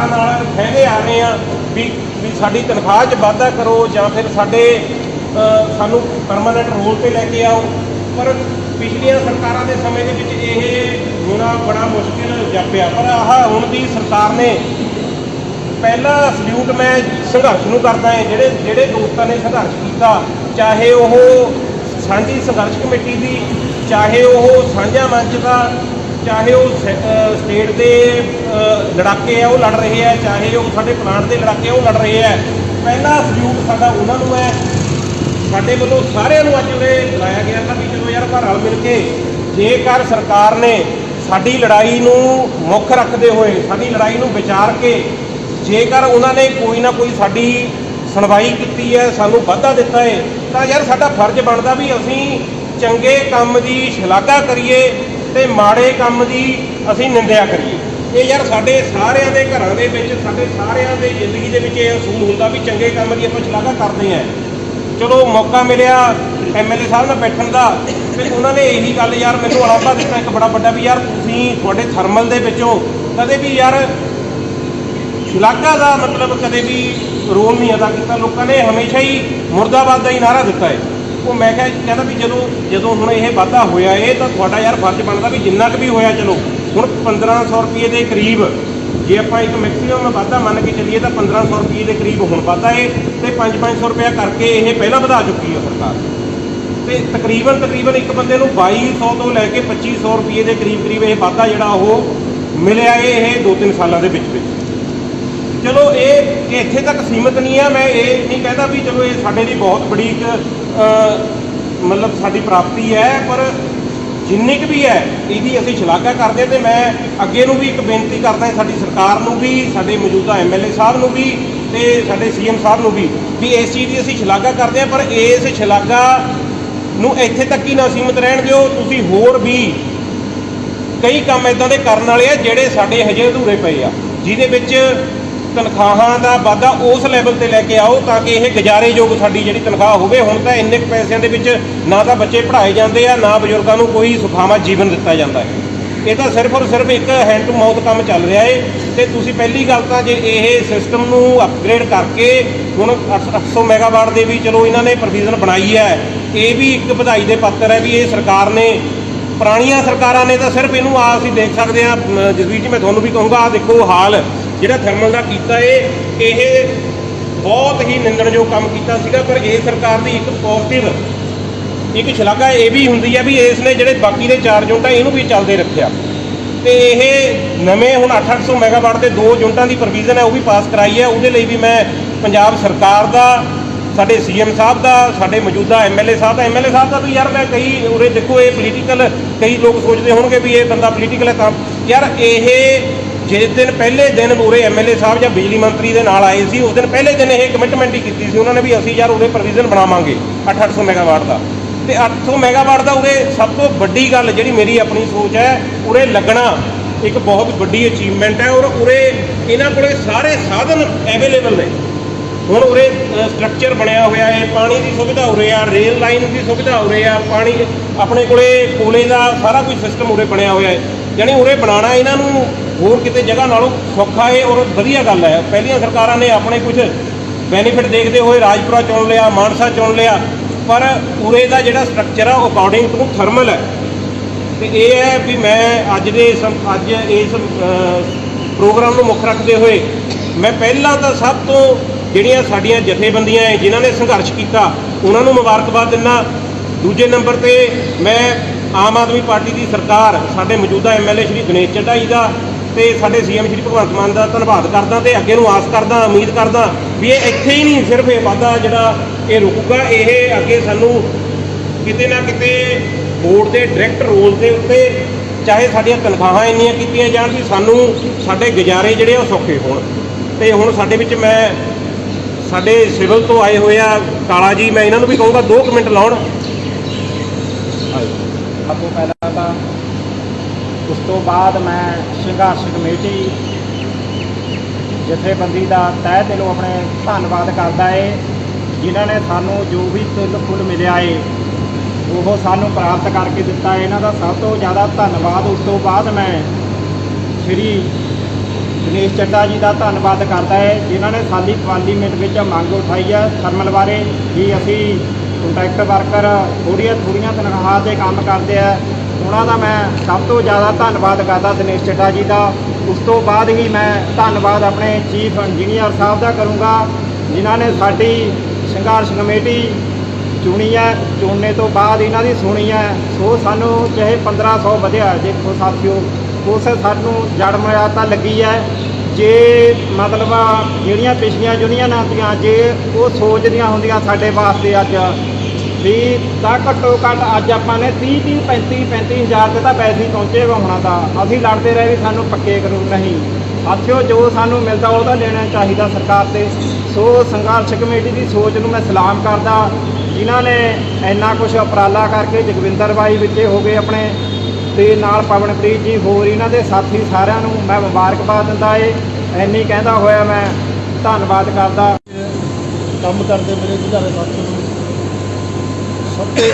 ਸਰਕਾਰਾਂ ਨਾਲ ਕਹਿੰਦੇ ਆ ਰਹੇ ਆ ਵੀ ਵੀ ਸਾਡੀ ਤਨਖਾਹ 'ਚ ਵਾਧਾ ਕਰੋ ਜਾਂ ਫਿਰ ਸਾਡੇ ਸਾਨੂੰ ਪਰਮਾਨੈਂਟ ਰੋਲ ਤੇ ਲੈ ਕੇ ਆਓ। ਪਰ ਪਿਛਲੀਆਂ ਸਰਕਾਰਾਂ ਦੇ ਸਮੇਂ ਦੇ ਵਿੱਚ ਇਹ ਹੋਣਾ ਬੜਾ ਮੁਸ਼ਕਿਲ ਜਾਪਿਆ। ਪਰ ਆਹ ਹੁਣ ਦੀ ਸਰਕਾਰ ਨੇ ਪਹਿਲਾ ਸਲੂਟ ਮੈਂ ਸੰਘਰਸ਼ ਨੂੰ ਕਰਦਾ ਹਾਂ, ਜਿਹੜੇ ਜਿਹੜੇ ਦੋਸਤਾਂ ਨੇ ਸੰਘਰਸ਼ ਕੀਤਾ, ਚਾਹੇ ਉਹ ਸਾਂਝੀ ਸੰਘਰਸ਼ ਕਮੇਟੀ ਦੀ, ਚਾਹੇ ਉਹ ਸਾਂਝਾ ਮੰਚ ਦਾ ਚਾਹੇ ਉਹ ਸ- ਸਟੇਟ ਦੇ ਲੜਾਕੇ ਆ, ਉਹ ਲੜ ਰਹੇ ਆ, ਚਾਹੇ ਉਹ ਸਾਡੇ ਪਲਾਂਟ ਦੇ ਲੜਾਕੇ ਆ, ਉਹ ਲੜ ਰਹੇ ਆ। ਪਹਿਲਾ ਸਲੂਟ ਸਾਡਾ ਉਹਨਾਂ ਨੂੰ ਹੈ। ਸਾਡੇ ਵੱਲੋਂ ਸਾਰਿਆਂ ਨੂੰ ਅੱਜ ਉਰੇ ਬੁਲਾਇਆ ਗਿਆ ਤਾਂ ਵੀ ਚਲੋ ਯਾਰ ਆਪਾਂ ਰਲ ਮਿਲ ਕੇ ਜੇਕਰ ਸਰਕਾਰ ਨੇ ਸਾਡੀ ਲੜਾਈ ਨੂੰ ਮੁੱਖ ਰੱਖਦੇ ਹੋਏ, ਸਾਡੀ ਲੜਾਈ ਨੂੰ ਵਿਚਾਰ ਕੇ ਜੇਕਰ ਉਹਨਾਂ ਨੇ ਕੋਈ ਨਾ ਕੋਈ ਸਾਡੀ ਸੁਣਵਾਈ ਕੀਤੀ ਹੈ, ਸਾਨੂੰ ਵਾਧਾ ਦਿੱਤਾ ਹੈ, ਤਾਂ ਯਾਰ ਸਾਡਾ ਫਰਜ਼ ਬਣਦਾ ਵੀ ਅਸੀਂ ਚੰਗੇ ਕੰਮ ਦੀ ਸ਼ਲਾਘਾ ਕਰੀਏ ਤੇ ਮਾੜੇ ਕੰਮ ਦੀ ਅਸੀਂ ਨਿੰਦਿਆ ਕਰੀਏ। ਇਹ ਯਾਰ ਸਾਡੇ ਸਾਰਿਆਂ ਦੇ ਘਰਾਂ ਦੇ ਵਿੱਚ ਸਾਡੇ ਸਾਰਿਆਂ ਦੇ ਜ਼ਿੰਦਗੀ ਦੇ ਵਿੱਚ ਇਹ ਅਸੂਲ ਹੁੰਦਾ ਵੀ ਚੰਗੇ ਕੰਮ ਦੀ ਆਪਾਂ ਸ਼ਲਾਘਾ ਕਰਦੇ ਆਂ ਚਲੋ ਮੌਕਾ ਮਿਲਿਆ ਐਮਐਲਏ ਸਾਹਿਬ ਨਾਲ ਬੈਠਣ ਦਾ ਤੇ ਉਹਨਾਂ ਨੇ ਇਹੀ ਗੱਲ ਯਾਰ ਮੈਨੂੰ ਅਲਾਂਭਾ ਦਿੱਤਾ ਇੱਕ ਬੜਾ ਵੱਡਾ ਵੀ ਯਾਰ ਤੁਸੀਂ ਤੁਹਾਡੇ ਥਰਮਲ ਦੇ ਵਿੱਚੋਂ ਕਦੇ ਵੀ ਯਾਰ ਸ਼ਲਾਘਾ ਦਾ ਮਤਲਬ ਕਦੇ ਵੀ ਰੋਲ ਨਹੀਂ ਅਦਾ ਕੀਤਾ। ਲੋਕਾਂ ਨੇ ਹਮੇਸ਼ਾ ਹੀ ਮੁਰਦਾਬਾਦ ਦਾ ਹੀ ਨਾਰਾ ਦਿੱਤਾ ਹੈ। ਉਹ ਮੈਂ ਕਿਹਾ, ਕਹਿੰਦਾ ਵੀ ਜਦੋਂ ਜਦੋਂ ਹੁਣ ਇਹ ਵਾਧਾ ਹੋਇਆ, ਇਹ ਤਾਂ ਤੁਹਾਡਾ ਯਾਰ ਫਰਜ਼ ਬਣਦਾ ਵੀ ਜਿੰਨਾ ਕੁ ਵੀ ਹੋਇਆ, ਚਲੋ, ਹੁਣ 1500 ਰੁਪਏ ਦੇ ਕਰੀਬ, ਜੇ ਆਪਾਂ ਇੱਕ ਮੈਕਸਿਮਮ ਵਾਧਾ ਮੰਨ ਕੇ ਚੱਲੀਏ ਤਾਂ 1500 ਰੁਪਏ ਦੇ ਕਰੀਬ ਹੁਣ ਵਾਧਾ ਹੈ ਤੇ 5-500 ਰੁਪਇਆ ਕਰਕੇ ਇਹ ਪਹਿਲਾਂ ਵਧਾ ਚੁੱਕੀ ਹੈ ਸਰਕਾਰ। ਤੇ ਤਕਰੀਬਨ ਤਕਰੀਬਨ ਇੱਕ ਬੰਦੇ ਨੂੰ 2200 ਤੋਂ ਲੈ ਕੇ 2500 ਰੁਪਏ ਦੇ ਕਰੀਬ ਕਰੀਬ ਇਹ ਵਾਧਾ ਜਿਹੜਾ ਉਹ ਮਿਲਿਆ ਹੈ ਇਹ 2-3 ਸਾਲਾਂ ਦੇ ਵਿੱਚ ਵਿੱਚ। ਚਲੋ ਇਹ ਇੱਥੇ ਤੱਕ ਸੀਮਿਤ ਨਹੀਂ ਆ, ਮੈਂ ਇਹ ਨਹੀਂ ਕਹਿੰਦਾ ਵੀ ਚਲੋ ਇਹ ਸਾਡੇ ਲਈ ਬਹੁਤ ਬੜੀ ਇੱਕ ਮਤਲਬ ਸਾਡੀ ਪ੍ਰਾਪਤੀ ਹੈ, ਪਰ ਜਿੰਨੀ ਕੁ ਵੀ ਹੈ, ਇਹਦੀ ਅਸੀਂ ਸ਼ਲਾਘਾ ਕਰਦੇ ਹਾਂ ਤੇ ਮੈਂ ਅੱਗੇ ਨੂੰ ਵੀ ਇੱਕ ਬੇਨਤੀ ਕਰਦਾ ਸਾਡੀ ਸਰਕਾਰ ਨੂੰ ਵੀ, ਸਾਡੇ ਮੌਜੂਦਾ ਐਮਐਲਏ ਸਾਹਿਬ ਨੂੰ ਵੀ ਤੇ ਸਾਡੇ ਸੀਐਮ ਸਾਹਿਬ ਨੂੰ ਵੀ ਵੀ ਇਸ ਚੀਜ਼ ਦੀ ਅਸੀਂ ਸ਼ਲਾਘਾ ਕਰਦੇ ਹਾਂ, ਪਰ ਇਸ ਸ਼ਲਾਘਾ ਨੂੰ ਇੱਥੇ ਤੱਕ ਹੀ ਨਾ ਸੀਮਿਤ ਰਹਿਣ ਦਿਓ। ਤੁਸੀਂ ਹੋਰ ਵੀ ਕਈ ਕੰਮ ਇਦਾਂ ਦੇ ਕਰਨ ਵਾਲੇ ਆ ਜਿਹੜੇ ਸਾਡੇ ਹਜੇ ਅਧੂਰੇ ਪਏ ਆ, ਜਿਹਦੇ ਵਿੱਚ ਤਨਖਾਹਾਂ ਦਾ ਵਾਧਾ ਉਸ ਲੈਵਲ ਤੇ ਲੈ ਕੇ ਆਓ ਤਾਂ ਕਿ ਇਹ ਗੁਜ਼ਾਰੇਯੋਗ ਸਾਡੀ ਜਿਹੜੀ ਤਨਖਾਹ ਹੋਵੇ, ਹੁਣ ਤਾਂ ਇੰਨੇ ਕੁ ਪੈਸਿਆਂ ਦੇ ਵਿੱਚ ਨਾ ਤਾਂ ਬੱਚੇ ਪੜ੍ਹਾਏ ਜਾਂਦੇ ਆ, ਨਾ ਬਜ਼ੁਰਗਾਂ ਨੂੰ ਕੋਈ ਸੁਖਾਵਾਂ ਜੀਵਨ ਦਿੱਤਾ ਜਾਂਦਾ ਹੈ। ਇਹ ਤਾਂ ਸਿਰਫ ਔਰ ਸਿਰਫ ਇੱਕ ਹੈਂਡ ਟੂ ਮਾਊਥ ਕੰਮ ਚੱਲ ਰਿਹਾ ਏ ਤੇ ਤੁਸੀਂ ਪਹਿਲੀ ਗੱਲ ਤਾਂ ਜੇ ਇਹ ਸਿਸਟਮ ਨੂੰ ਅਪਗ੍ਰੇਡ ਕਰਕੇ ਹੁਣ 800 ਮੈਗਾਵਾਟ ਦੇ ਵੀ ਚਲੋ ਇਹਨਾਂ ਨੇ ਪ੍ਰੋਵੀਜ਼ਨ ਬਣਾਈ ਹੈ, ਇਹ ਵੀ ਇੱਕ ਵਧਾਈ ਦੇ ਪਾਤਰ ਹੈ ਵੀ ਇਹ ਸਰਕਾਰ ਨੇ, ਪੁਰਾਣੀਆਂ ਸਰਕਾਰਾਂ ਨੇ ਤਾਂ ਸਿਰਫ ਇਹਨੂੰ ਆ ਅਸੀਂ ਦੇਖ ਸਕਦੇ ਆ ਜਸਵੀਰ ਜੀ ਮੈਂ ਤੁਹਾਨੂੰ ਵੀ ਕਹੂੰਗਾ ਆ ਦੇਖੋ ਹਾਲ ਜਿਹੜਾ ਥਰਮਲ ਦਾ ਕੀਤਾ ਏ, ਇਹ ਬਹੁਤ ਹੀ ਨਿੰਦਣਯੋਗ ਕੰਮ ਕੀਤਾ ਸੀਗਾ, ਪਰ ਇਹ ਸਰਕਾਰ ਦੀ ਇੱਕ ਪੋਜ਼ਿਟਿਵ ਇੱਕ ਸ਼ਲਾਘਾ ਇਹ ਵੀ ਹੁੰਦੀ ਹੈ ਵੀ ਇਸ ਨੇ ਜਿਹੜੇ ਬਾਕੀ ਦੇ ਚਾਰ ਯੂਨਿਟਾਂ, ਇਹਨੂੰ ਵੀ ਚੱਲਦੇ ਰੱਖਿਆ। ਤੇ ਇਹ ਨਵੇਂ ਹੁਣ 800 ਮੈਗਾਵਾਟ ਦੇ ਦੋ ਯੂਨਿਟਾਂ ਦੀ ਪ੍ਰੋਵੀਜ਼ਨ ਹੈ ਉਹ ਵੀ ਪਾਸ ਕਰਾਈ ਹੈ ਉਹਦੇ ਲਈ ਵੀ ਮੈਂ ਪੰਜਾਬ ਸਰਕਾਰ ਦਾ, ਸਾਡੇ ਸੀਐਮ ਸਾਹਿਬ ਦਾ, ਸਾਡੇ ਮੌਜੂਦਾ ਐਮਐਲਏ ਸਾਹਿਬ ਦਾ ਐਮਐਲਏ ਸਾਹਿਬ ਦਾ ਵੀ ਯਾਰ ਮੈਂ ਕਈ ਉਰੇ ਦੇਖੋ, ਇਹ ਪੋਲੀਟੀਕਲ ਕਈ ਲੋਕ ਸੋਚਦੇ ਹੋਣਗੇ ਵੀ ਇਹ ਬੰਦਾ ਪੋਲੀਟੀਕਲ ਹੈ ਤਾਂ। ਯਾਰ ਇਹ ਜਿਸ ਦਿਨ ਪਹਿਲੇ ਦਿਨ ਉਰੇ ਐਮਐਲਏ ਸਾਹਿਬ ਜਾਂ ਬਿਜਲੀ ਮੰਤਰੀ ਦੇ ਨਾਲ ਆਏ ਸੀ, ਉਸ ਦਿਨ ਪਹਿਲੇ ਦਿਨ ਇਹ ਕਮਿਟਮੈਂਟ ਹੀ ਕੀਤੀ ਸੀ ਉਹਨਾਂ ਨੇ ਵੀ ਅਸੀਂ ਯਾਰ ਉਰੇ ਪ੍ਰੋਵੀਜ਼ਨ ਬਣਾਵਾਂਗੇ 800 ਮੈਗਾਵਾਟ ਦਾ। ਤੇ 800 ਮੈਗਾਵਾਟ ਦਾ ਉਰੇ ਸਭ ਤੋਂ ਵੱਡੀ ਗੱਲ ਜਿਹੜੀ ਮੇਰੀ ਆਪਣੀ ਸੋਚ ਹੈ, ਉਰੇ ਲੱਗਣਾ ਇੱਕ ਬਹੁਤ ਵੱਡੀ ਅਚੀਵਮੈਂਟ ਹੈ ਔਰ ਉਰੇ ਇਹਨਾਂ ਕੋਲੇ ਸਾਰੇ ਸਾਧਨ ਅਵੇਲੇਬਲ ਨੇ। ਹੁਣ ਉਰੇ ਸਟਰਕਚਰ ਬਣਿਆ ਹੋਇਆ ਹੈ, ਪਾਣੀ ਦੀ ਸੁਵਿਧਾ ਉਰੇ ਆ ਰੇਲ ਲਾਈਨ ਦੀ ਸੁਵਿਧਾ ਉਰੇ ਆ, ਪਾਣੀ, ਆਪਣੇ ਕੋਲੇ ਕੋਲੇ ਦਾ ਸਾਰਾ ਕੁਝ ਸਿਸਟਮ ਉਰੇ ਬਣਿਆ ਹੋਇਆ ਹੈ। ਯਾਨੀ ਉਰੇ ਬਣਾਉਣਾ ਇਹਨਾਂ ਨੂੰ ਹੋਰ ਕਿਤੇ ਜਗ੍ਹਾ ਨਾਲੋਂ ਸੌਖਾ ਹੈ ਔਰ ਵਧੀਆ ਗੱਲ ਹੈ। ਪਹਿਲੀਆਂ ਸਰਕਾਰਾਂ ਨੇ ਆਪਣੇ ਕੁਝ ਬੈਨੀਫਿਟ ਦੇਖਦੇ ਹੋਏ ਰਾਜਪੁਰਾ ਚੁਣ ਲਿਆ, ਮਾਨਸਾ ਚੁਣ ਲਿਆ, ਪਰ ਉਰੇ ਦਾ ਜਿਹੜਾ ਸਟਰਕਚਰ ਆ ਉਹ ਅਕੋਰਡਿੰਗ ਟੂ ਥਰਮਲ ਹੈ। ਤੇ ਇਹ ਹੈ ਵੀ ਮੈਂ ਅੱਜ ਦੇ ਸਮ- ਅੱਜ ਇਸ ਪ੍ਰੋਗਰਾਮ ਨੂੰ ਮੁੱਖ ਰੱਖਦੇ ਹੋਏ ਮੈਂ ਪਹਿਲਾਂ ਤਾਂ ਸਭ ਤੋਂ ਜਿਹੜੀਆਂ ਸਾਡੀਆਂ ਜਥੇਬੰਦੀਆਂ ਹੈ, ਜਿਨ੍ਹਾਂ ਨੇ ਸੰਘਰਸ਼ ਕੀਤਾ, ਉਹਨਾਂ ਨੂੰ ਮੁਬਾਰਕਬਾਦ ਦਿੰਦਾ। ਦੂਜੇ ਨੰਬਰ ਤੇ ਮੈਂ ਆਮ ਆਦਮੀ ਪਾਰਟੀ ਦੀ ਸਰਕਾਰ, ਸਾਡੇ ਮੌਜੂਦਾ ਐਮਐਲਏ ਸ਼੍ਰੀ ਗਣੇਸ਼ ਚਢਾਈ ਦਾ ਤੇ ਸਾਡੇ ਸੀਐਮ ਸ਼੍ਰੀ ਭਗਵੰਤ ਮਾਨ ਦਾ ਧੰਨਵਾਦ ਕਰਦਾ ਤੇ ਅੱਗੇ ਨੂੰ ਆਸ ਕਰਦਾ, ਉਮੀਦ ਕਰਦਾ ਵੀ ਇਹ ਇੱਥੇ ਹੀ ਨਹੀਂ, ਸਿਰਫ ਇਹ ਵਾਧਾ ਜਿਹੜਾ ਇਹ ਰੁਕੂਗਾ, ਇਹ ਅੱਗੇ ਸਾਨੂੰ ਕਿਤੇ ਨਾ ਕਿਤੇ ਬੋਰਡ ਦੇ ਡਾਇਰੈਕਟ ਰੋਲ ਦੇ ਉੱਤੇ ਚਾਹੇ ਸਾਡੀਆਂ ਤਨਖਾਹਾਂ ਇੰਨੀਆਂ ਕੀਤੀਆਂ ਜਾਣ ਵੀ ਸਾਨੂੰ ਸਾਡੇ ਗੁਜ਼ਾਰੇ ਜਿਹੜੇ ਉਹ ਸੌਖੇ ਹੋਣ। ਤੇ ਹੁਣ ਸਾਡੇ ਵਿੱਚ ਮੈਂ ਸਾਡੇ ਸਿਵਲ ਤੋਂ ਆਏ ਹੋਏ ਆ, ਕਾਲਾ ਜੀ, ਮੈਂ ਇਹਨਾਂ ਨੂੰ ਵੀ ਕਹੂੰਗਾ 2 ਮਿੰਟ ਲਾਉਣ। ਸਭ ਤੋਂ ਪਹਿਲਾਂ ਤਾਂ ਉਸ ਤੋਂ ਬਾਅਦ ਮੈਂ ਸੰਘਰਸ਼ ਕਮੇਟੀ ਜਥੇਬੰਦੀ ਦਾ ਤਹਿ ਦਿਲੋਂ ਆਪਣੇ ਧੰਨਵਾਦ ਕਰਦਾ ਏ, ਜਿਨ੍ਹਾਂ ਨੇ ਸਾਨੂੰ ਜੋ ਵੀ ਤੁਲ ਫੁੱਲ ਮਿਲਿਆ ਏ, ਉਹ ਸਾਨੂੰ ਪ੍ਰਾਪਤ ਕਰਕੇ ਦਿੱਤਾ ਏ। ਇਹਨਾਂ ਦਾ ਸਭ ਤੋਂ ਜ਼ਿਆਦਾ ਧੰਨਵਾਦ। ਉਸ ਤੋਂ ਬਾਅਦ ਮੈਂ ਸ੍ਰੀ ਗਣੇਸ਼ ਚੱਡਾ ਜੀ ਦਾ ਧੰਨਵਾਦ ਕਰਦਾ ਹੈ ਜਿਨ੍ਹਾਂ ਨੇ ਸਾਡੀ ਪਾਰਲੀਮੈਂਟ ਵਿੱਚ ਮੰਗ ਉਠਾਈ ਹੈ। ਥਰਮਲ ਬਾਰੇ ਕਿ ਅਸੀਂ ਕੰਟਰੈਕਟ ਵਰਕਰ ਥੋੜ੍ਹੀਆਂ ਥੋੜ੍ਹੀਆਂ ਤਨਖਾਹਾਂ ਤੇ ਕੰਮ ਕਰਦੇ ਆ। ਉਹਨਾਂ ਦਾ ਮੈਂ ਸਭ ਤੋਂ ਜ਼ਿਆਦਾ ਧੰਨਵਾਦ ਕਰਦਾ ਦਿਨੇਸ਼ ਚੱਡਾ ਜੀ ਦਾ। ਉਸ ਤੋਂ ਬਾਅਦ ਹੀ ਮੈਂ ਧੰਨਵਾਦ ਆਪਣੇ ਚੀਫ ਇੰਜੀਨੀਅਰ ਸਾਹਿਬ ਦਾ ਕਰੂੰਗਾ, ਜਿਨ੍ਹਾਂ ਨੇ ਸਾਡੀ ਸੰਘਰਸ਼ ਕਮੇਟੀ ਚੁਣੀ ਹੈ। ਚੁਣਨੇ ਤੋਂ ਬਾਅਦ ਇਹਨਾਂ ਦੀ ਸੁਣੀ ਹੈ। ਸੋ ਸਾਨੂੰ ਚਾਹੇ 1500 ਵਧਿਆ ਦੇਖੋ ਸਾਥੀਓ, ਉਸ ਸਾਨੂੰ ਜੜ ਮਰਿਆਦਾ ਲੱਗੀ ਹੈ। ਜੇ ਮਤਲਬ ਜਿਹੜੀਆਂ ਪਿਛਲੀਆਂ ਯੂਨੀਅਨਾਂ ਦੀਆਂ, ਜੇ ਉਹ ਸੋਚਦੀਆਂ ਹੁੰਦੀਆਂ ਸਾਡੇ ਵਾਸਤੇ ਅੱਜ ਵੀ ਤਾਂ ਘੱਟੋ ਘੱਟ ਅੱਜ ਆਪਾਂ ਨੇ 30 30 35 35 ਹਜ਼ਾਰ ਤੇ ਤਾਂ ਪੈਸੇ ਪਹੁੰਚੇ ਪਹੁੰਚੇਗਾ ਹੋਣਾ ਤਾਂ ਅਸੀਂ ਲੜਦੇ ਰਹੇ ਵੀ ਸਾਨੂੰ ਪੱਕੇ ਕਾਨੂੰਨ ਨਹੀਂ। ਸਾਥੀਓ, ਜੋ ਸਾਨੂੰ ਮਿਲਦਾ ਉਹ ਤਾਂ ਲੈਣਾ ਚਾਹੀਦਾ ਸਰਕਾਰ ਤੇ। ਸੋ ਸੰਘਰਸ਼ ਕਮੇਟੀ ਦੀ ਸੋਚ ਨੂੰ ਮੈਂ ਸਲਾਮ ਕਰਦਾ। ਜਿਨ੍ਹਾਂ ਨੇ ਇੰਨਾ ਕੁਝ ਉਪਰਾਲਾ ਕਰਕੇ ਜਗਵਿੰਦਰ ਬਾਈ ਵਿੱਚੇ ਹੋ ਗਏ ਆਪਣੇ ਤੇ ਨਾਲ ਪਵਨਪ੍ਰੀਤ ਜੀ, ਹੋਰ ਇਹਨਾਂ ਦੇ ਸਾਥੀ ਸਾਰਿਆਂ ਨੂੰ ਮੈਂ ਮੁਬਾਰਕਬਾਦ ਦਿੰਦਾ ਏ। ਇੰਨੀ ਕਹਿੰਦਾ ਹੋਇਆ ਮੈਂ ਧੰਨਵਾਦ ਕਰਦਾ। ਕੰਮ ਕਰਦੇ ਮੇਰੇ ਵਿਚਾਰੇ ਸਾਥੀ ਸਭ ਤੇ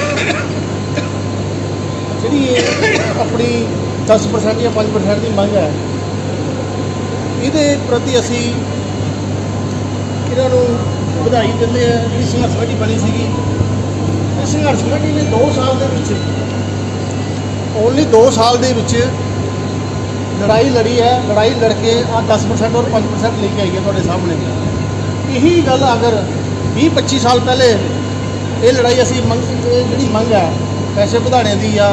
ਜਿਹੜੀ ਇਹ ਆਪਣੀ 10% ਜਾਂ 5% ਦੀ ਮੰਗ ਹੈ, ਇਹਦੇ ਪ੍ਰਤੀ ਅਸੀਂ ਇਹਨਾਂ ਨੂੰ ਵਧਾਈ ਦਿੰਦੇ ਆ ਜਿਹੜੀ ਸੰਘਰਸ਼ ਕਮੇਟੀ ਬਣੀ ਸੀਗੀ। ਇਹ ਸੰਘਰਸ਼ ਕਮੇਟੀ ਨੇ 2 ਸਾਲ ਦੇ ਵਿੱਚ ਓਨਲੀ 2 ਸਾਲ ਦੇ ਵਿੱਚ ਲੜਾਈ ਲੜੀ ਹੈ, ਲੜਾਈ ਲੜ ਕੇ ਆ 10% ਔਰ 5% ਲੈ ਕੇ ਆਈ ਹੈ ਤੁਹਾਡੇ ਸਾਹਮਣੇ। ਇਹੀ ਗੱਲ ਅਗਰ 20 25 ਸਾਲ ਪਹਿਲੇ ਇਹ ਲੜਾਈ ਅਸੀਂ ਮੰਗ ਇਹ ਜਿਹੜੀ ਮੰਗ ਹੈ, ਪੈਸੇ ਵਧਾਣੇ ਦੀ ਆ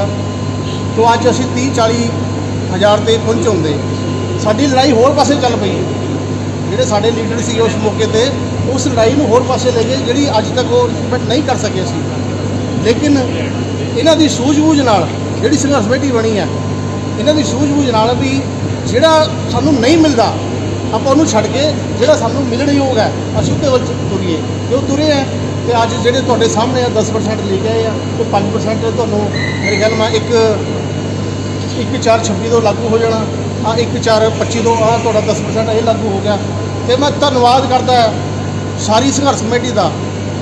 ਤੋਂ ਅੱਜ ਅਸੀਂ 30 40 ਹਜ਼ਾਰ ਤੇ ਪਹੁੰਚਾਉਂਦੇ ਸਾਡੀ ਲੜਾਈ ਹੋਰ ਪਾਸੇ ਚੱਲ ਪਈ ਜਿਹੜੇ ਸਾਡੇ ਲੀਡਰ ਸੀ ਉਸ ਮੌਕੇ ਤੇ, ਉਸ ਲੜਾਈ ਨੂੰ ਹੋਰ ਪਾਸੇ ਲੈ ਗਏ ਜਿਹੜੀ ਅੱਜ ਤੱਕ ਉਹ implement ਨਹੀਂ ਕਰ ਸਕੇ ਸੀ ਲੇਕਿਨ ਇਹਨਾਂ ਦੀ ਸੂਝ-ਬੂਝ ਨਾਲ ਜਿਹੜੀ ਸੰਘਰਸ਼ ਕਮੇਟੀ ਬਣੀ ਹੈ, ਇਹਨਾਂ ਦੀ ਸੂਝ-ਬੂਝ ਨਾਲ ਵੀ ਜਿਹੜਾ ਸਾਨੂੰ ਨਹੀਂ ਮਿਲਦਾ, ਆਪਾਂ ਉਹਨੂੰ ਛੱਡ ਕੇ ਜਿਹੜਾ ਸਾਨੂੰ ਮਿਲਣ ਯੋਗ ਹੈ, ਅਸੀਂ ਉਹਦੇ ਵੱਲ ਤੁਰੀਏ। ਤੇ ਉਹ ਤੁਰੇ ਹੈ? ਤੇ ਅੱਜ ਜਿਹੜੇ ਤੁਹਾਡੇ ਸਾਹਮਣੇ ਆ 10% ਲੈ ਕੇ ਆਏ ਆ ਉਹ 5% ਤੁਹਾਨੂੰ ਮੇਰੇ ਖਿਆਲ ਨਾਲ ਇੱਕ ਇੱਕ 4 26 ਤੋਂ ਲਾਗੂ ਹੋ ਜਾਣਾ ਆ ਇੱਕ 4 25 ਤੋਂ ਆ ਤੁਹਾਡਾ 10% ਇਹ ਲਾਗੂ ਹੋ ਗਿਆ। ਤੇ ਮੈਂ ਧੰਨਵਾਦ ਕਰਦਾ ਸਾਰੀ ਸੰਘਰਸ਼ ਕਮੇਟੀ ਦਾ,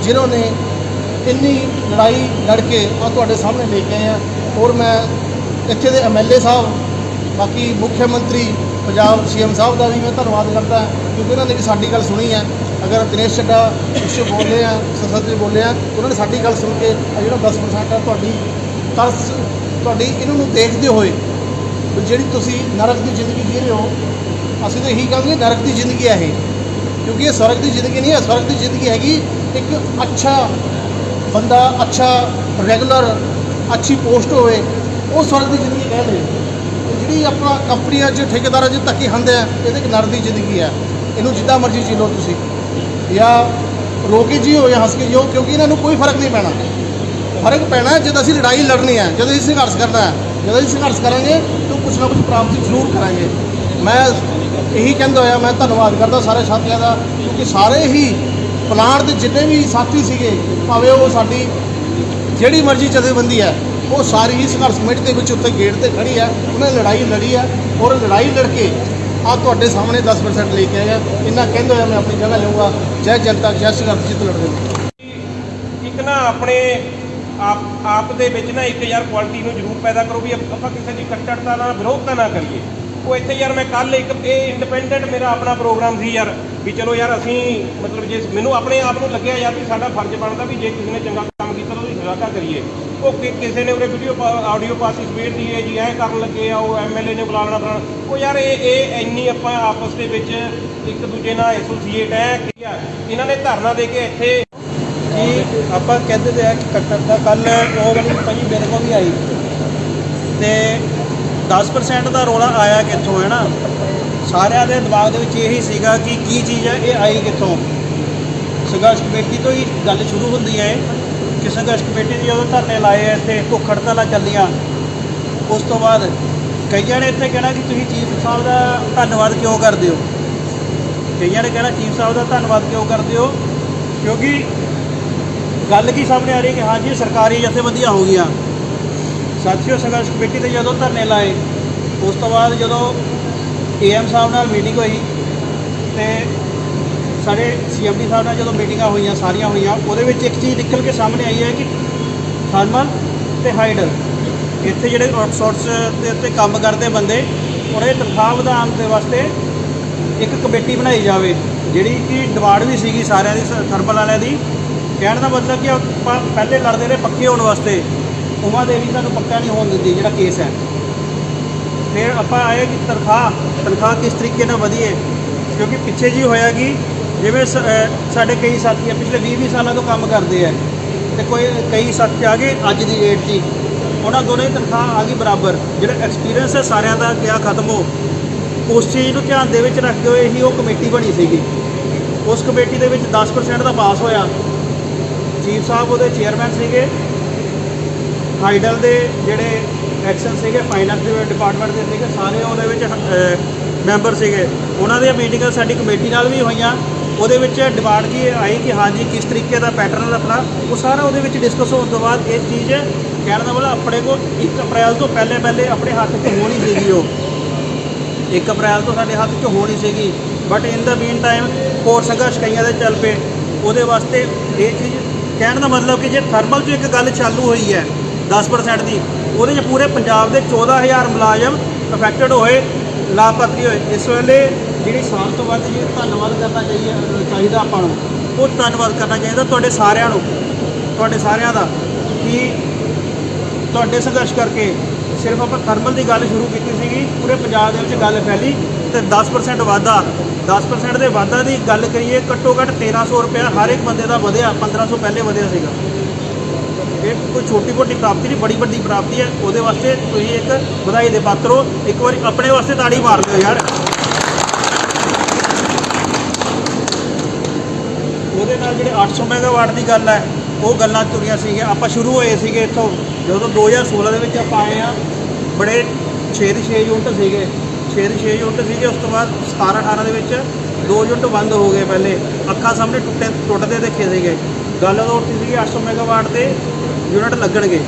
ਜਿਨ੍ਹਾਂ ਨੇ ਇੰਨੀ ਲੜਾਈ ਲੜ ਕੇ ਆ ਤੁਹਾਡੇ ਸਾਹਮਣੇ ਲੈ ਕੇ ਆਏ ਆ। ਔਰ ਮੈਂ ਇੱਥੇ ਦੇ ਐਮਐਲਏ ਸਾਹਿਬ, ਬਾਕੀ ਮੁੱਖ ਮੰਤਰੀ ਪੰਜਾਬ ਸੀਐਮ ਸਾਹਿਬ ਦਾ ਵੀ ਮੈਂ ਧੰਨਵਾਦ ਕਰਦਾ ਕਿਉਂਕਿ ਉਹਨਾਂ ਨੇ ਵੀ ਸਾਡੀ ਗੱਲ ਸੁਣੀ ਹੈ। ਅਗਰ ਦਿਨੇਸ਼ ਚੱਡਾ ਪਿੱਛੇ ਬੋਲੇ ਆ, ਸੰਸਦ 'ਚ ਬੋਲੇ ਆ, ਉਹਨਾਂ ਨੇ ਸਾਡੀ ਗੱਲ ਸੁਣ ਕੇ ਆਹ ਜਿਹੜਾ 10% ਆ ਤੁਹਾਡੀ ਤਰਸ, ਤੁਹਾਡੀ ਇਹਨਾਂ ਨੂੰ ਦੇਖਦੇ ਹੋਏ ਜਿਹੜੀ ਤੁਸੀਂ ਨਰਕ ਦੀ ਜ਼ਿੰਦਗੀ ਜੀ ਰਹੇ ਹੋ, ਅਸੀਂ ਤਾਂ ਇਹੀ ਕਹਿੰਦੇ ਨਰਕ ਦੀ ਜ਼ਿੰਦਗੀ ਹੈ ਇਹ। ਕਿਉਂਕਿ ਇਹ ਸਵਰਗ ਦੀ ਜ਼ਿੰਦਗੀ ਨਹੀਂ ਹੈ, ਸਵਰਗ ਦੀ ਜ਼ਿੰਦਗੀ ਹੈਗੀ ਇੱਕ ਅੱਛਾ ਬੰਦਾ, ਅੱਛਾ ਰੈਗੂਲਰ ਅੱਛੀ ਪੋਸਟ ਹੋਵੇ, ਉਹ ਸਵਰਗ ਦੀ ਜ਼ਿੰਦਗੀ ਕਹਿੰਦੇ ਤੇ ਜਿਹੜੀ ਆਪਣਾ ਕੰਪਨੀਆਂ 'ਚ, ਠੇਕੇਦਾਰਾਂ 'ਚ ਧੱਕੇ ਖਾਂਦੇ ਆ, ਇਹਦੇ ਇੱਕ ਨਰਕ ਦੀ ਜ਼ਿੰਦਗੀ ਹੈ ਇਹਨੂੰ ਜਿੱਦਾਂ ਮਰਜ਼ੀ ਜੀ ਲਓ ਤੁਸੀਂ। ਜਾਂ ਰੋ ਕੇ ਜੀਓ ਜਾਂ ਹੱਸ ਕੇ ਜੀਓ, ਕਿਉਂਕਿ ਇਹਨਾਂ ਨੂੰ ਕੋਈ ਫ਼ਰਕ ਨਹੀਂ ਪੈਣਾ। ਫ਼ਰਕ ਪੈਣਾ ਜਦ ਅਸੀਂ ਲੜਾਈ ਲੜਨੀ ਹੈ, ਜਦ ਅਸੀਂ ਸੰਘਰਸ਼ ਕਰਨਾ ਹੈ। ਜਦ ਅਸੀਂ ਸੰਘਰਸ਼ ਕਰਾਂਗੇ ਤਾਂ ਕੁਝ ਨਾ ਕੁਝ ਪ੍ਰਾਪਤੀ ਜ਼ਰੂਰ ਕਰਾਂਗੇ। ਮੈਂ ਇਹੀ ਕਹਿੰਦਾ ਹੋਇਆ, ਮੈਂ ਧੰਨਵਾਦ ਕਰਦਾ ਸਾਰੇ ਸਾਥੀਆਂ ਦਾ, ਕਿਉਂਕਿ ਸਾਰੇ ਹੀ ਪਲਾਂਟ ਦੇ ਜਿੰਨੇ ਵੀ ਸਾਥੀ ਸੀਗੇ, ਭਾਵੇਂ ਉਹ ਸਾਡੀ ਜਿਹੜੀ ਮਰਜ਼ੀ ਜਥੇਬੰਦੀ ਹੈ, ਉਹ ਸਾਰੀ ਹੀ ਸੰਘਰਸ਼ ਕਮੇਟੀ ਦੇ ਵਿੱਚ ਉੱਤੇ ਗੇਟ ਤੇ ਖੜੀ ਹੈ, ਉਹਨਾਂ ਨੇ ਲੜਾਈ ਲੜੀ ਹੈ ਔਰ ਲੜਾਈ ਲੜ ਕੇ ਆ ਤੁਹਾਡੇ ਸਾਹਮਣੇ 10% ਲੈ ਕੇ ਆਏ ਇੰਨਾ ਕਹਿੰਦੇ ਹੋਇਆ ਮੈਂ ਆਪਣੀ ਜਗ੍ਹਾ ਲਊਂਗਾ। ਜੈ ਜਨਤਾ, ਜੈ ਸੰਘਰਸ਼ ਜਿੱਤ ਲੜਦੇ ਇੱਕ ਨਾ ਆਪਣੇ ਆਪ ਆਪ ਦੇ ਵਿੱਚ ਨਾ ਇੱਕ ਯਾਰ ਕੁਆਲਿਟੀ ਨੂੰ ਜ਼ਰੂਰ ਪੈਦਾ ਕਰੋ ਵੀ ਆਪਾਂ ਕਿਸੇ ਦੀ ਕੱਟੜਤਾ ਨਾਲ ਵਿਰੋਧਤਾ ਨਾ ਕਰੀਏ। ਉਹ ਇੱਥੇ ਯਾਰ ਮੈਂ ਕੱਲ ਇੱਕ, ਇਹ ਇੰਡੀਪੈਂਡੈਂਟ ਮੇਰਾ ਆਪਣਾ ਪ੍ਰੋਗਰਾਮ ਸੀ ਯਾਰ। ਵੀ ਚਲੋ ਯਾਰ ਅਸੀਂ ਮਤਲਬ ਜੇ ਮੈਨੂੰ ਆਪਣੇ ਆਪ ਨੂੰ ਲੱਗਿਆ ਯਾਰ ਵੀ ਸਾਡਾ ਫਰਜ਼ ਬਣਦਾ ਵੀ ਜੇ ਕਿਸੇ ਨੇ ਚੰਗਾ ਕੰਮ ਸ਼ਲਾਘਾ ਕਰੀਏ। ਉਹ ਕਿ- ਕਿਸੇ ਨੇ ਉਹਦੇ ਵੀਡੀਓ ਆਡੀਓ ਪਾਰਟਿਸਿਪੇਟ ਦੀ ਹੈ ਜੀ, ਐਂ ਕਰਨ ਲੱਗੇ ਆ, ਉਹ ਐਮਐਲਏ ਨੇ ਬੁਲਾ ਲੈਣਾ ਬੁਲਾਉਣਾ ਉਹ ਯਾਰ, ਇਹ ਇਹ ਇੰਨੀ ਆਪਾਂ ਆਪਸ ਦੇ ਵਿੱਚ ਇੱਕ ਦੂਜੇ ਨਾਲ ਐਸੋਸੀਏਟ ਹੈ ਠੀਕ ਆ? ਇਹਨਾਂ ਨੇ ਧਰਨਾ ਦੇ ਕੇ ਇੱਥੇ ਕਿ ਆਪਾਂ ਕਹਿੰਦੇ ਤੇ ਆ ਕਿ ਕੱਟੜਤਾ ਕੱਲ ਉਹ ਵਾਲੀ ਭਾਜੀ ਮੇਰੇ ਕੋਲ ਵੀ ਆਈ। ਤੇ 10% ਦਾ ਰੋਲਾ ਆਇਆ ਕਿੱਥੋਂ ਹੈ ਨਾ ਸਾਰਿਆਂ ਦੇ ਦਿਮਾਗ ਦੇ ਵਿੱਚ ਇਹੀ ਸੀਗਾ ਕਿ ਕੀ ਚੀਜ਼ ਹੈ ਇਹ ਆਈ ਕਿੱਥੋਂ? ਸੰਘਰਸ਼ ਕਮੇਟੀ ਤੋਂ ਹੀ ਗੱਲ ਸ਼ੁਰੂ ਹੁੰਦੀ ਹੈ ਕਿ ਸੰਘਰਸ਼ ਕਮੇਟੀ ਦੇ ਜਦੋਂ ਧਰਨੇ ਲਾਏ ਆ ਇੱਥੇ ਭੁੱਖ ਹੜਤਾਲਾਂ ਚੱਲੀਆਂ, ਉਸ ਤੋਂ ਬਾਅਦ ਕਈਆਂ ਨੇ ਇੱਥੇ ਕਹਿਣਾ ਕਿ ਤੁਸੀਂ ਚੀਫ ਸਾਹਿਬ ਦਾ ਧੰਨਵਾਦ ਕਿਉਂ ਕਰਦੇ ਹੋ? ਕਈਆਂ ਨੇ ਕਹਿਣਾ ਚੀਫ ਸਾਹਿਬ ਦਾ ਧੰਨਵਾਦ ਕਿਉਂ ਕਰਦੇ ਹੋ? ਕਿਉਂਕਿ ਗੱਲ ਕੀ ਸਾਹਮਣੇ ਆ ਰਹੀ ਕਿ ਹਾਂਜੀ ਸਰਕਾਰੀ ਜਥੇਬੰਦੀਆਂ ਹੋ ਗਈਆਂ। ਸਾਥੀਓ, ਸੰਘਰਸ਼ ਕਮੇਟੀ ਤੇ ਜਦੋਂ ਧਰਨੇ ਲਾਏ, ਉਸ ਤੋਂ ਬਾਅਦ ਜਦੋਂ ਏਐਮ ਸਾਹਿਬ ਨਾਲ ਮੀਟਿੰਗ ਹੋਈ ਤੇ ਸਾਡੇ ਸੀਐਮਡੀ ਸਾਹਿਬ ਨਾਲ ਜਦੋਂ ਮੀਟਿੰਗਾਂ ਹੋਈਆਂ, ਸਾਰੀਆਂ ਹੋਈਆਂ, ਉਹਦੇ ਵਿੱਚ ਇੱਕ ਚੀਜ਼ ਨਿਕਲ ਕੇ ਸਾਹਮਣੇ ਆਈ ਹੈ ਕਿ ਥਰਮਲ ਤੇ ਹਾਈਡਰ। ਇੱਥੇ ਜਿਹੜੇ ਆਊਟਸੋਰਸ ਦੇ ਉੱਤੇ ਕੰਮ ਕਰਦੇ ਬੰਦੇ, ਉਹਨੇ ਤਨਖਾਹ ਵਧਾਉਣ ਦੇ ਵਾਸਤੇ ਇੱਕ ਕਮੇਟੀ ਬਣਾਈ ਜਾਵੇ, ਜਿਹੜੀ ਕਿ ਡਿਮਾਂਡ ਵੀ ਸੀਗੀ ਸਾਰਿਆਂ ਦੀ, ਸ- ਥਰਮਲ ਵਾਲਿਆਂ ਦੀ। ਕਹਿਣ ਦਾ ਮਤਲਬ ਕਿ ਆਪਾਂ ਪਹਿਲੇ ਲੜਦੇ ਰਹੇ ਪੱਕੇ ਹੋਣ ਵਾਸਤੇ। ਉਮਾ ਦੇਵੀ ਸਾਨੂੰ ਪੱਕਾ ਨਹੀਂ ਹੋਣ ਦਿੰਦੀ, ਜਿਹੜਾ ਕੇਸ ਹੈ। ਫਿਰ ਆਪਾਂ ਆਏ ਕਿ ਤਨਖਾਹ ਤਨਖਾਹ ਕਿਸ ਤਰੀਕੇ ਨਾਲ ਵਧੀਏ, ਕਿਉਂਕਿ ਪਿੱਛੇ ਜੀ ਹੋਇਆ ਕਿ ਜਿਵੇਂ ਸ- ਅਹ ਸਾਡੇ ਕਈ ਸਾਥੀ ਆ, ਪਿਛਲੇ 20 20 ਸਾਲਾਂ ਤੋਂ ਕੰਮ ਕਰਦੇ ਆ। ਤੇ ਕੋਈ ਕਈ ਸਾਥੀ ਆ ਗਏ ਅੱਜ ਦੀ ਡੇਟ 'ਚ ਹੀ। ਉਹਨਾਂ ਦੋਨੇ ਦੀ ਤਨਖਾਹ ਆ ਗਈ ਬਰਾਬਰ। ਜਿਹੜਾ ਐਕਸਪੀਰੀਅੰਸ ਹੈ ਸਾਰਿਆਂ ਦਾ ਗਿਆ ਖਤਮ ਹੋ, ਉਸ ਚੀਜ਼ ਨੂੰ ਧਿਆਨ ਦੇ ਵਿੱਚ ਰੱਖਦੇ ਹੋਏ ਹੀ ਉਹ ਕਮੇਟੀ ਬਣੀ ਸੀਗੀ। ਉਸ ਕਮੇਟੀ ਦੇ ਵਿੱਚ 10% ਦਾ ਪਾਸ ਹੋਇਆ। ਚੀਫ ਸਾਹਿਬ ਉਹਦੇ ਚੇਅਰਮੈਨ ਸੀਗੇ। ਹਾਈਡਲ ਦੇ ਜਿਹੜੇ ਐਕਸ਼ਨ ਸੀਗੇ ਫਾਈਨੈਂਸ ਦੇ ਡਿਪਾਰਟਮੈਂਟ ਦੇ ਸੀਗੇ, ਸਾਰੇ ਉਹਦੇ ਵਿੱਚ ਮੈਂਬਰ ਸੀਗੇ। ਉਹਨਾਂ ਦੀਆਂ ਮੀਟਿੰਗਾਂ ਸਾਡੀ ਕਮੇਟੀ ਨਾਲ ਵੀ ਹੋਈਆਂ। ਉਹਦੇ ਵਿੱਚ ਡਿਮਾਂਡ ਕੀ ਆਈ ਕਿ ਹਾਂਜੀ, ਕਿਸ ਤਰੀਕੇ ਦਾ ਪੈਟਰਨ ਰੱਖਣਾ ਉਹ ਸਾਰਾ ਉਹਦੇ ਵਿੱਚ ਡਿਸਕਸ ਹੋਣ ਤੋਂ ਬਾਅਦ ਇਹ ਚੀਜ਼ ਕਹਿਣ ਦਾ ਮਤਲਬ ਆਪਣੇ ਕੋਲ 1 ਅਪ੍ਰੈਲ ਤੋਂ ਪਹਿਲੇ ਪਹਿਲੇ ਆਪਣੇ ਹੱਥ 'ਚ ਹੋਣੀ ਸੀਗੀ ਉਹ। 1 ਅਪ੍ਰੈਲ ਤੋਂ ਸਾਡੇ ਹੱਥ 'ਚ ਹੋਣੀ ਸੀਗੀ। But in the mean time ਹੋਰ ਸੰਘਰਸ਼ ਕਈਆਂ ਦੇ ਚੱਲ ਪਏ। ਉਹਦੇ ਵਾਸਤੇ ਇਹ ਚੀਜ਼ ਕਹਿਣ ਦਾ ਮਤਲਬ ਕਿ ਜੇ ਥਰਮਲ 'ਚ ਇੱਕ ਗੱਲ ਚਾਲੂ ਹੋਈ ਹੈ 10% ਦੀ, ਉਹਦੇ 'ਚ ਪੂਰੇ ਪੰਜਾਬ ਦੇ 14000 ਮੁਲਾਜ਼ਮ ਅਫੈਕਟਡ ਹੋਏ ਲਾਭਪਾਤਰੀ ਹੋਏ। ਇਸ ਵੇਲੇ ਜਿਹੜੀ ਸਾਲ ਤੋਂ ਵੱਧ ਜੀ ਧੰਨਵਾਦ ਕਰਨਾ ਚਾਹੀਏ ਚਾਹੀਦਾ ਆਪਾਂ ਨੂੰ, ਉਹ ਧੰਨਵਾਦ ਕਰਨਾ ਚਾਹੀਦਾ ਤੁਹਾਡੇ ਸਾਰਿਆਂ ਨੂੰ, ਤੁਹਾਡੇ ਸਾਰਿਆਂ ਦਾ, ਕਿ ਤੁਹਾਡੇ ਸੰਘਰਸ਼ ਕਰਕੇ ਸਿਰਫ ਆਪਾਂ ਥਰਮਲ ਦੀ ਗੱਲ ਸ਼ੁਰੂ ਕੀਤੀ ਸੀਗੀ, ਪੂਰੇ ਪੰਜਾਬ ਦੇ ਵਿੱਚ ਗੱਲ ਫੈਲੀ ਤੇ 10% ਵਾਧਾ 10% ਦੇ ਵਾਧਾ ਦੀ ਗੱਲ ਕਰੀਏ, ਘੱਟੋ ਘੱਟ 1300 ਰੁਪਇਆ ਹਰ ਇੱਕ ਬੰਦੇ ਦਾ ਵਧਿਆ 1500 ਪਹਿਲੇ ਵਧਿਆ ਸੀਗਾ। ਇਹ ਕੋਈ ਛੋਟੀ ਮੋਟੀ ਪ੍ਰਾਪਤੀ ਨਹੀਂ, ਬੜੀ ਵੱਡੀ ਪ੍ਰਾਪਤੀ ਹੈ, ਉਹਦੇ ਵਾਸਤੇ ਤੁਸੀਂ ਇੱਕ ਵਧਾਈ ਦੇ ਪਾਤਰ ਹੋ, ਇੱਕ ਵਾਰੀ ਆਪਣੇ ਵਾਸਤੇ ਤਾੜੀ ਮਾਰ ਦਿਓ ਯਾਰ। ਉਹਦੇ ਨਾਲ ਜਿਹੜੇ 800 ਮੈਗਾਵਾਟ ਦੀ ਗੱਲ ਹੈ, ਉਹ ਗੱਲਾਂ ਤੁਰੀਆਂ ਸੀਗੀਆਂ। ਆਪਾਂ ਸ਼ੁਰੂ ਹੋਏ ਸੀਗੇ ਇੱਥੋਂ, ਜਦੋਂ 2016 ਦੇ ਵਿੱਚ ਆਪਾਂ ਆਏ ਆ ਬੜੇ 6 ਦੇ 6 ਯੂਨਿਟ ਸੀਗੇ। 6 ਦੇ 6 ਯੂਨਿਟ ਸੀਗੇ, ਉਸ ਤੋਂ ਬਾਅਦ 17 18 ਦੇ ਵਿੱਚ ਦੋ ਯੂਨਿਟ ਬੰਦ ਹੋ ਗਏ ਪਹਿਲੇ। ਅੱਖਾਂ ਸਾਹਮਣੇ ਟੁੱਟੇ, ਟੁੱਟਦੇ ਦੇਖੇ ਸੀਗੇ। ਗੱਲ ਉਦੋਂ ਉੱਠੀ ਸੀਗੀ 800 ਮੈਗਾਵਾਟ ਦੇ ਯੂਨਿਟ ਲੱਗਣਗੇ।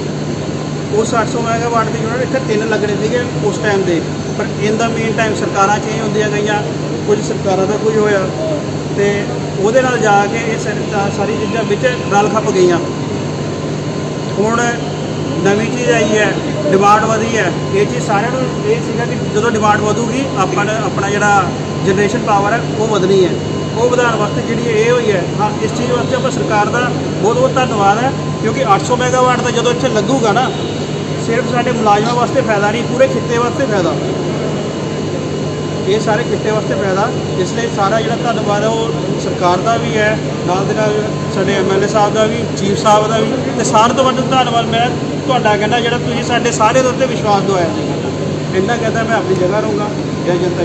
ਉਸ 800 ਮੈਗਾਵਾਟ ਦੇ ਯੂਨਿਟ ਇੱਥੇ ਤਿੰਨ ਲੱਗਣੇ ਸੀਗੇ ਉਸ ਟਾਈਮ ਦੇ। ਪਰ ਇਨ ਮੇਨ ਟਾਈਮ ਸਰਕਾਰਾਂ ਚੇਂਜ ਹੁੰਦੀਆਂ ਗਈਆਂ। ਕੁਝ ਸਰਕਾਰਾਂ ਦਾ ਕੁਝ ਹੋਇਆ। ਤੇ ਉਹਦੇ ਨਾਲ ਜਾ ਕੇ ਇਹ ਸਾਰੀ ਸਾਰੀ ਚੀਜ਼ਾਂ ਵਿੱਚ ਰਲ ਖੱਪ ਗਈਆਂ। ਹੁਣ ਨਵੀਂ ਚੀਜ਼ ਆਈ ਹੈ ਡਿਮਾਂਡ ਵਧੀ ਹੈ। ਇਹ ਚੀਜ਼ ਸਾਰਿਆਂ ਨੂੰ ਇਹ ਸੀਗਾ ਕਿ ਜਦੋਂ ਡਿਮਾਂਡ ਵਧੂਗੀ, ਆਪਾਂ ਨੇ ਆਪਣਾ ਜਿਹੜਾ ਜਨਰੇਸ਼ਨ ਪਾਵਰ ਹੈ, ਉਹ ਵਧਣੀ ਹੈ। ਉਹ ਵਧਾਉਣ ਵਾਸਤੇ ਜਿਹੜੀ ਇਹ ਹੋਈ ਹੈ, ਹਾਂ, ਇਸ ਚੀਜ਼ ਵਾਸਤੇ ਆਪਾਂ ਸਰਕਾਰ ਦਾ ਬਹੁਤ ਬਹੁਤ ਧੰਨਵਾਦ ਹੈ, ਕਿਉਂਕਿ 800 ਮੈਗਾਵਾਟ ਦਾ ਜਦੋਂ ਇੱਥੇ ਲੱਗੂਗਾ ਨਾ, ਸਿਰਫ ਸਾਡੇ ਮੁਲਾਜ਼ਮਾਂ ਵਾਸਤੇ ਫਾਇਦਾ ਨਹੀਂ, ਪੂਰੇ ਖਿੱਤੇ ਵਾਸਤੇ ਫਾਇਦਾ। ਇਹ ਸਾਰੇ ਖਿੱਤੇ ਵਾਸਤੇ ਫਾਇਦਾ। ਇਸ ਲਈ ਸਾਰਾ ਜਿਹੜਾ ਧੰਨਵਾਦ ਹੈ ਉਹ ਸਰਕਾਰ ਦਾ ਵੀ ਹੈ, ਨਾਲ ਦੇ ਨਾਲ ਸਾਡੇ ਐਮਐਲਏ ਸਾਹਿਬ ਦਾ ਵੀ, ਚੀਫ ਸਾਹਿਬ ਦਾ ਵੀ, ਤੇ ਸਾਰਿਆਂ ਤੋਂ ਵੱਧ ਧੰਨਵਾਦ। ਮੈਂ ਤੁਹਾਡਾ ਕਹਿੰਦਾ ਜਿਹੜਾ ਤੁਸੀਂ ਸਾਡੇ ਸਾਰੇ ਦੇ ਉੱਤੇ ਵਿਸ਼ਵਾਸ ਦਵਾਇਆ ਸੀ। ਇੰਨਾ ਕਹਿੰਦਾ ਮੈਂ ਆਪਣੀ ਜਗ੍ਹਾ ਰਹੂੰਗਾ। ਜੈ ਜਨਤਾ